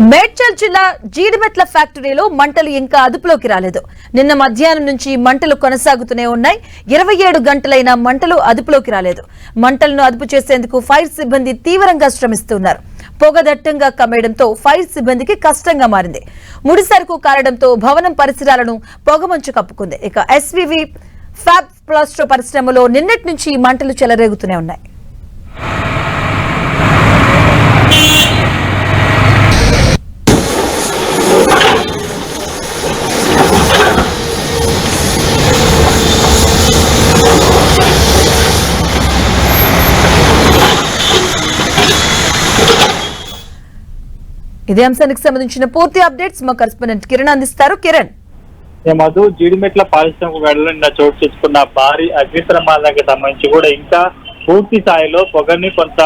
మేడ్చల్ జిల్లా జీడిమెట్ల ఫ్యాక్టరీలో మంటలు ఇంకా అదుపులోకి రాలేదు. నిన్న మధ్యాహ్నం నుంచి మంటలు కొనసాగుతూనే ఉన్నాయి. ఇరవై ఏడు గంటలైన మంటలు అదుపులోకి రాలేదు. మంటలను అదుపు చేసేందుకు ఫైర్ సిబ్బంది తీవ్రంగా శ్రమిస్తున్నారు. పొగదట్టంగా కమ్మేయడంతో ఫైర్ సిబ్బందికి కష్టంగా మారింది. ముడి సరుకు కారడంతో భవనం పరిసరాలను పొగమంచు కప్పుకుంది. ఇక ఎస్వివి ఫ్యాబ్ ప్లాస్టర్ పరిశ్రమలో నిన్నటి నుంచి మంటలు చెలరేగుతూనే ఉన్నాయి. ఇదే అంశానికి సంబంధించిన పూర్తి అప్డేట్స్ మా కరెస్పాండెంట్ కిరణ్ అందిస్తారు. కిరణ్. మధు జీడిమెట్ల పారిశ్రామిక వేడలో నిన్న చోటు చేసుకున్న భారీ అగ్ని ప్రమాదానికి సంబంధించి కూడా ఇంకా పూర్తి స్థాయిలో పొగని కొంత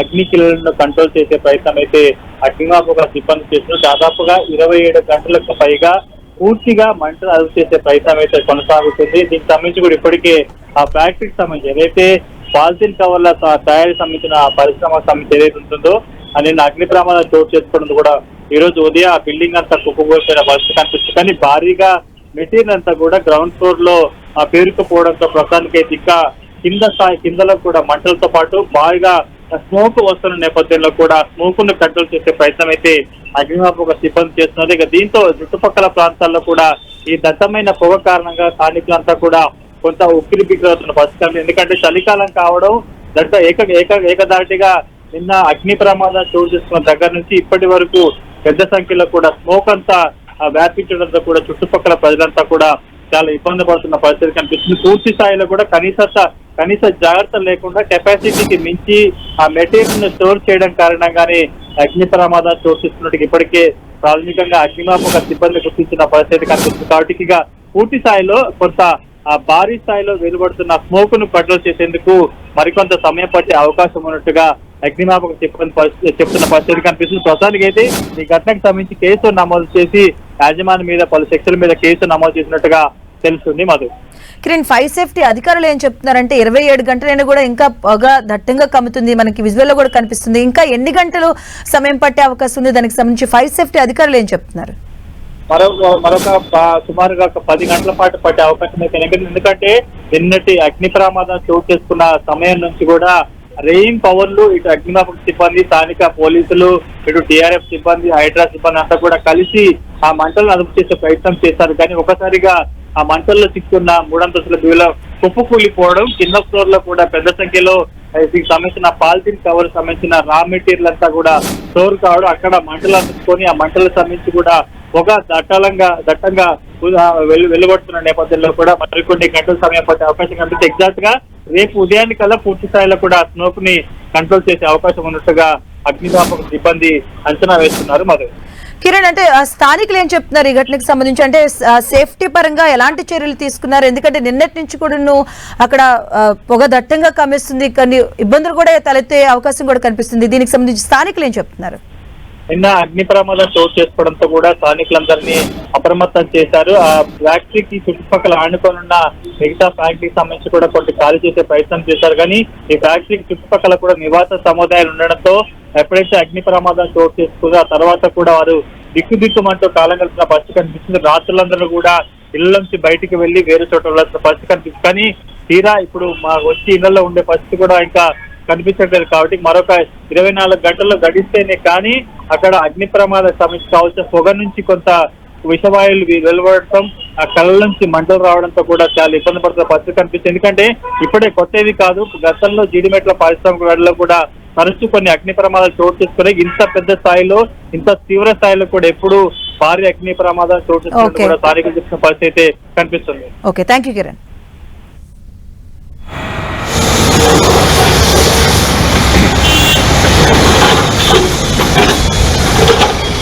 అగ్ని కిరణను కంట్రోల్ చేసే ప్రయత్నం అయితే అగ్నిమాపక సిబ్బంది చేస్తున్నారు. దాదాపుగా ఇరవై ఏడు గంటలకు పైగా పూర్తిగా మంటలు అదుపు చేసే ప్రయత్నం అయితే కొనసాగుతుంది. దీనికి సంబంధించి కూడా ఇప్పటికే ఆ ఫ్యాక్టరీకి సంబంధించి ఏదైతే పాలిథిన్ కవర్ల తయారీ సంబంధించిన పరిశ్రమ సంబంధించి ఏదైతే ఉంటుందో నిన్న అగ్ని ప్రమాదం చోటు చేసుకోవడం కూడా ఈ రోజు ఉదయం ఆ బిల్డింగ్ అంతా కుప్పకూలిపోయిన పరిస్థితి కనిపిస్తుంది. కానీ భారీగా మెటీరియల్ అంతా కూడా గ్రౌండ్ ఫ్లోర్లో ఆ పేరుకుపోవడంతో ప్రస్తుతానికి అయితే ఇంకా కింద స్థాయి కిందలో కూడా మంటలతో పాటు భారీగా స్మోక్ వస్తున్న నేపథ్యంలో కూడా స్మోక్ను కంట్రోల్ చేసే ప్రయత్నం అయితే అగ్నిమాపక సిబ్బంది చేస్తున్నారు ఇక దీంతో చుట్టుపక్కల ప్రాంతాల్లో కూడా ఈ దట్టమైన పొగ కారణంగా స్థానికులంతా కూడా కొంత ఉక్కిరి బిక్కిరి పరిస్థితి ఎందుకంటే చలికాలం కావడం దట్ట ఏక ఏక ఏకదాటిగా నిన్న అగ్ని ప్రమాదం చోటు చేసుకున్న దగ్గర నుంచి ఇప్పటి వరకు పెద్ద సంఖ్యలో కూడా స్మోక్ అంతా వ్యాపించడంతో కూడా చుట్టుపక్కల ప్రజలంతా కూడా చాలా ఇబ్బంది పడుతున్న పరిస్థితి కనిపిస్తుంది. పూర్తి స్థాయిలో కూడా కనీస కనీస జాగ్రత్తలు లేకుండా కెపాసిటీకి మించి ఆ మెటీరియల్ను స్టోర్ చేయడం కారణంగానే అగ్ని ప్రమాదం చోటు చేసుకున్నట్టు ఇప్పటికే ప్రాథమికంగా అగ్నిమాపక సిబ్బంది గుర్తించిన పరిస్థితి కనిపిస్తుంది. కాబట్టి ఇక పూర్తి స్థాయిలో కొంత భారీ స్థాయిలో వెలువడుతున్న స్మోక్ను కంట్రోల్ చేసేందుకు మరికొంత సమయం పట్టే అవకాశం ఉన్నట్టుగా అగ్నిమాపక పరిస్థితి చెప్తున్న పరిస్థితి కనిపిస్తుంది. ప్రస్తుతానికి అయితే ఈ ఘటనకు సంబంధించి కేసు నమోదు చేసి యాజమాన్యం మీద పలు సెక్షన్ల మీద కేసు నమోదు చేసినట్టుగా తెలుస్తుంది మధు కిరణ్ ఫైర్ సేఫ్టీ అధికారులు ఏం చెప్తున్నారంటే ఇరవై ఏడు గంటలైనా కూడా ఇంకా పొగ దట్టంగా కమ్ముతుంది. మనకి విజువల్లో కూడా కనిపిస్తుంది. ఇంకా ఎన్ని గంటలు సమయం పట్టే అవకాశం ఉంది? దానికి సంబంధించి ఫైర్ సేఫ్టీ అధికారులు ఏం చెప్తున్నారు? మరొక మరొక సుమారుగా ఒక పది గంటల పాటు పట్టే అవకాశం అయితే ఎందుకంటే- ఎందుకంటే నిన్నటి అగ్ని ప్రమాదం చోటు చేసుకున్న సమయం నుంచి కూడా రెయిన్ పవర్లు ఇటు అగ్నిమాపక సిబ్బంది స్థానిక పోలీసులు ఇటు టీఆర్ఎఫ్ సిబ్బంది హైడ్రా సిబ్బంది అంతా కూడా కలిసి ఆ మంటలను అదుపు చేసే ప్రయత్నం చేశారు. కానీ ఒకసారిగా ఆ మంటల్లో చిక్కున్న మూడంతస్తుల బిల్లు కుప్పు కూలిపోవడం కింద ఫ్లోర్లో కూడా పెద్ద సంఖ్యలో దీనికి సంబంధించిన పాలిథిన్ కవర్ సంబంధించిన రా మెటీరియల్ అంతా కూడా స్టోర్ కావడం అక్కడ మంటలు అందుకొని ఆ మంటలకు సంబంధించి కూడా పొగ దట్టాలంగా దట్టంగా ఆ, వెలువడుతున్న నేపథ్యంలో కూడా మరికొన్ని గంటల సమయం పట్టే అవకాశం కనిపిస్తే ఎగ్జాక్ట్గా రేపు ఉదయానికల్లా పూర్తి స్థాయిలో కూడా స్మోక్ని కంట్రోల్ చేసే అవకాశం ఉన్నట్టుగా అగ్నిమాపక సిబ్బంది అంచనా వేస్తున్నారు మరి కిరణ్ అంటే ఆ, స్థానికులు ఏం చెప్తున్నారు ఈ ఘటనకు సంబంధించి? అంటే సేఫ్టీ పరంగా ఎలాంటి చర్యలు తీసుకున్నారు? ఎందుకంటే నిన్నటి నుంచి కూడా అక్కడ పొగ దట్టంగా కమ్మేస్తుంది. కొన్ని ఇబ్బందులు కూడా తలెత్తే అవకాశం కూడా కనిపిస్తుంది. దీనికి సంబంధించి స్థానికులు ఏం చెప్తున్నారు? నిన్న అగ్ని ప్రమాదం చోటు చేసుకోవడంతో కూడా స్థానికులందరినీ అప్రమత్తం చేశారు. ఆ ఫ్యాక్టరీకి చుట్టుపక్కల ఆనుకోనున్న మిగతా ఫ్యాక్టరీకి సంబంధించి కూడా కొన్ని ఖాళీ చేసే ప్రయత్నం చేశారు. కానీ ఈ ఫ్యాక్టరీకి చుట్టుపక్కల కూడా నివాస సముదాయాలు ఉండడంతో ఎప్పుడైతే అగ్ని ప్రమాదం చోటు చేసుకుందో ఆ తర్వాత కూడా వారు దిక్కు దిక్కుమంటూ కాలం కలిసిన పరిస్థితి కనిపిస్తుంది. రాత్రులందరూ కూడా ఇళ్ళ నుంచి బయటికి వెళ్ళి వేరే చోట వెళ్ళాల్సిన పరిస్థితి కనిపిస్తుంది. కానీ తీరా ఇప్పుడు మా వచ్చి ఇళ్ళలో ఉండే పరిస్థితి కూడా ఇంకా కనిపించట్లేదు కాబట్టి మరొక ఇరవై నాలుగు గంటల్లో గడిస్తేనే కానీ అక్కడ అగ్ని ప్రమాద సమస్య కావాల్సిన పొగ నుంచి కొంత విషవాయువులు వెలువడటం ఆ కళ్ళ నుంచి మంటలు రావడంతో కూడా చాలా ఇబ్బంది పడుతున్న పరిస్థితి కనిపిస్తుంది. ఎందుకంటే ఇప్పుడే కొత్తది కాదు గతంలో జీడిమెట్ల పారిశ్రామిక వేడలో కూడా తరచూ కొన్ని అగ్ని ప్రమాదాలు చోటు చేసుకుని ఇంత పెద్ద స్థాయిలో ఇంత తీవ్ర స్థాయిలో కూడా ఎప్పుడు భారీ అగ్ని ప్రమాదాలు చోటు Okay. కూడా స్థానికులు చెప్తున్న పరిస్థితి అయితే కనిపిస్తుంది. Okay thank you Kiran.